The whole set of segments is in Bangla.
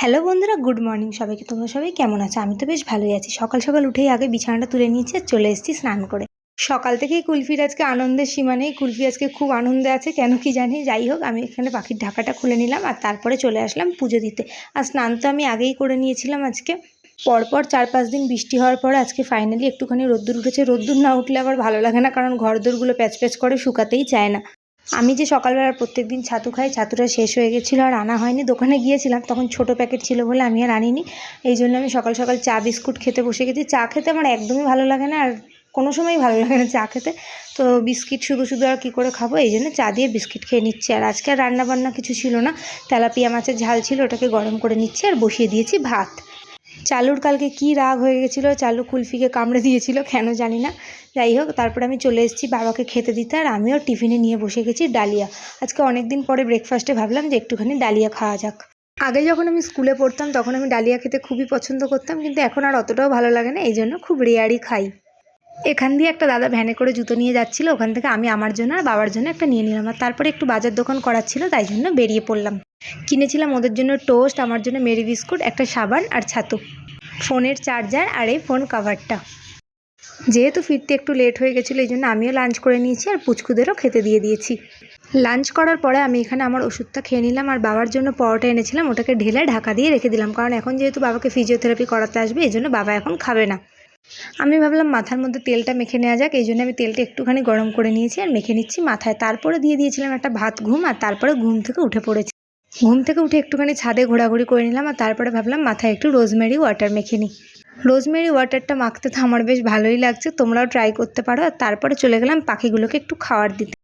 হ্যালো বন্ধুরা, গুড মর্নিং সবাইকে। তোমরা সবাই কেমন আছো? আমি তো বেশ ভালোই আছি। সকাল সকাল উঠেই আগে বিছানাটা তুলে নিয়েছি আর চলে এসেছি স্নান করে। সকাল থেকেই কুলফির আজকে আনন্দের সীমা নেই। কুলফি আজকে খুব আনন্দে আছে, কেন কি জানি। যাই হোক, আমি এখানে পাখির ঢাকাটা খুলে নিলাম আর তারপরে চলে আসলাম পুজো দিতে। আর স্নান তো আমি আগেই করে নিয়েছিলাম আজকে। পরপর চার পাঁচ দিন বৃষ্টি হওয়ার পরে আজকে ফাইনালি একটুখানি রোদ্দুর উঠেছে। রোদ্দুর না উঠলে আবার ভালো লাগে না, কারণ ঘরদোরগুলো প্যাচ প্যাচ করে শুকাতেই চায় না। আমি যে সকালবেলা প্রত্যেক দিন ছাতু খাই, ছাতুটা শেষ হয়ে গেছিল আর আনা হয়নি, দোকানে গিয়েছিলাম, তখন ছোটো প্যাকেট ছিল বলে আমি আর আনিনি। এই জন্য আমি সকাল সকাল চা, বিস্কুট খেতে বসে গেছি। চা খেতে আমার একদমই ভালো লাগে না আর কোনো সময়ই ভালো লাগে না চা খেতে। তো বিস্কিট শুধু শুধু আর কী করে খাব, এই জন্য চা দিয়ে বিস্কিট খেয়ে নিচ্ছি। আর আজকে আর রান্না বান্না কিছু ছিল না, তেলাপিয়া মাছের ঝাল ছিল, ওটাকে গরম করে নিচ্ছি আর বসিয়ে দিয়েছি ভাত। চালুর কালকে কি রাগ হয়ে গেছিল, চালু কুলফিকে কামড়ে দিয়েছিল, কেন জানি না। যাই হোক, তারপরে আমি চলে এসেছি বাবাকে খেতে দিতে, আর আমিও টিফিনে নিয়ে বসে গেছি ডালিয়া। আজকে অনেক দিন পরে ব্রেকফাস্টে ভাবলাম যে একটুখানি ডালিয়া খাওয়া যাক। আগে যখন আমি স্কুলে পড়তাম, তখন আমি ডালিয়া খেতে খুবই পছন্দ করতাম, কিন্তু এখন আর অতটাও ভালো লাগে না এই জন্য খুব রেয়ারই খাই। এখান দিয়ে একটা দাদা ভ্যানে করে জুতো নিয়ে যাচ্ছিল, ওখান থেকে আমি আমার জন্য আর বাবার জন্য একটা নিয়ে নিলাম, আর তারপরে একটু বাজার দোকান করার ছিল তাই জন্য বেরিয়ে পড়লাম। কিনেছিলাম ওদের জন্য টোস্ট আমার জন্য মেরি বিস্কুট, একটা সাবান আর ছাতু। ফোনের চার্জার আর এই ফোন কাভারটা যেহেতু ফিরতে একটু লেট হয়ে গেছিল, এই জন্য আমিও লাঞ্চ করে নিয়েছি আর পুচকুদেরও খেতে দিয়ে দিয়েছি। লাঞ্চ করার পরে আমি এখানে আমার ওষুধটা খেয়ে নিলাম আর বাবার জন্য পরোটা এনেছিলাম, ওটাকে ঢেলে ঢাকা দিয়ে রেখে দিলাম। কারণ এখন যেহেতু বাবাকে ফিজিওথেরাপি করাতে আসবে, এই জন্য বাবা এখন খাবে না। আমি ভাবলাম মাথার মধ্যে তেলটা মেখে নেওয়া যাক, এই জন্য আমি তেলটা একটুখানি গরম করে নিয়েছি আর মেখে নিচ্ছি মাথায়। তারপরে দিয়ে দিয়েছিলাম একটা ভাত ঘুম আর তারপরে ঘুম থেকে উঠে পড়েছি। ঘুম থেকে উঠে একটুখানি ছাদে ঘোরাঘুরি করে নিলাম আর তারপরে ভাবলাম মাথায় একটু রোজমেরি ওয়াটার মেখে নিই। রোজমেরি ওয়াটারটা মাখতে তো আমার বেশ ভালোই লাগছে, তোমরাও ট্রাই করতে পারো। আর তারপরে চলে গেলাম পাখিগুলোকে একটু খাবার দিতে।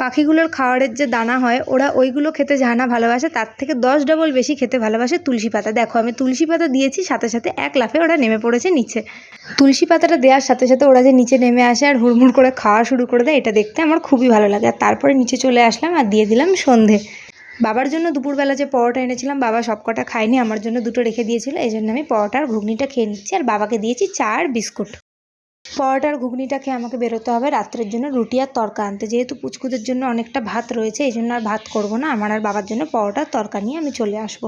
পাখিগুলোর খাওয়ারের যে দানা হয়, ওরা ওইগুলো খেতে যা না ভালোবাসে, তার থেকে দশ ডবল বেশি খেতে ভালোবাসে তুলসী পাতা। দেখো, আমি তুলসী পাতা দিয়েছি, সাথে সাথে এক লাফে ওরা নেমে পড়েছে নিচে। তুলসী পাতাটা দেওয়ার সাথে সাথে ওরা যে নিচে নেমে আসে আর হুড়মুড় করে খাওয়া শুরু করে দেয়, এটা দেখতে আমার খুবই ভালো লাগে। আর তারপরে নিচে চলে আসলাম আর দিয়ে দিলাম সন্ধে। বাবার জন্য দুপুরবেলা যে পরোটা এনেছিলাম, বাবা সব কটা খায়নি, আমার জন্য দুটো রেখে দিয়েছিল, এই জন্য আমি পরোটার ঘুগনিটা খেয়ে নিচ্ছি, আর বাবাকে দিয়েছি চা আর বিস্কুট। পরোটার ঘুগনিটা খেয়ে আমাকে বেরোতে হবে রাত্রের জন্য রুটি আর তরকা আনতে, যেহেতু পুচকুদের জন্য অনেকটা ভাত রয়েছে, এই জন্য আর ভাত করব না, আমার আর বাবার জন্য পরোটার তরকা নিয়ে আমি চলে আসব।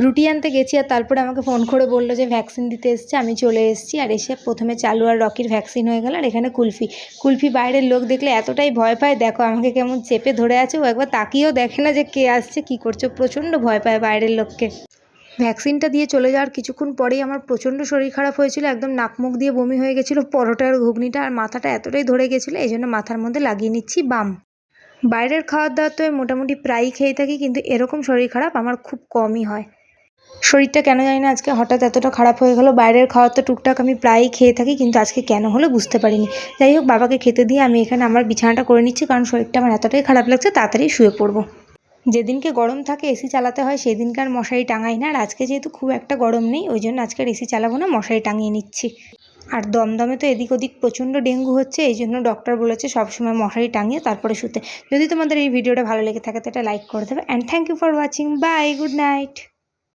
রুটি আনতে গেছি আর তারপরে আমাকে ফোন করে বলল যে ভ্যাকসিন দিতে এসছে, আমি চলে এসেছি আর এসে প্রথমে চালু আর রকির ভ্যাকসিন হয়ে গেল আর এখানে কুলফি। কুলফি বাইরের লোক দেখলে এতটাই ভয় পায়, দেখো আমাকে কেমন চেপে ধরে আছে, ও একবার তাকিয়েও দেখে না যে কে আসছে, কী করছে, প্রচণ্ড ভয় পায় বাইরের লোককে। ভ্যাকসিনটা দিয়ে চলে যাওয়ার কিছুক্ষণ পরেই আমার প্রচণ্ড শরীর খারাপ হয়েছিল, একদম নাক মুখ দিয়ে বমি হয়ে গেছিল, পরোটার ঘুগনিটা আর মাথাটা এতটাই ধরে গেছিল, এই জন্য মাথার মধ্যে লাগিয়ে নিচ্ছি বাম। বাইরের খাওয়ার দাওয়ার তো মোটামুটি প্রায়ই খেয়ে থাকি, কিন্তু এরকম শরীর খারাপ আমার খুব কমই হয়। শরীরটা কেন জানি না আজকে হঠাৎ এতটা খারাপ হয়ে গেলো। বাইরের খাওয়ার তো টুকটাক আমি প্রায়ই খেয়ে থাকি, কিন্তু আজকে কেন হলো বুঝতে পারিনি। যাই হোক, বাবাকে খেতে দিয়ে আমি এখানে আমার বিছানাটা করে নিচ্ছি, কারণ শরীরটা আমার এতটাই খারাপ লাগছে, তাড়াতাড়ি শুয়ে পড়ব। যেদিনকে গরম থাকে, এসি চালাতে হয় সেদিনকে আর মশারি টাঙাই না, আর আজকে যেহেতু খুব একটা গরম নেই, ওই জন্য আজকে এসি চালাবো না, মশারি টাঙিয়ে নিচ্ছি। আর দমদমে তো এদিক ওদিক প্রচণ্ড ডেঙ্গু হচ্ছে, এই জন্য ডক্টর বলেছে সবসময় মশারি টাঙিয়ে তারপরে শুতে। যদি তোমাদের এই ভিডিওটা ভালো লেগে থাকে, তো এটা লাইক করে দেবে and thank you for watching bye good night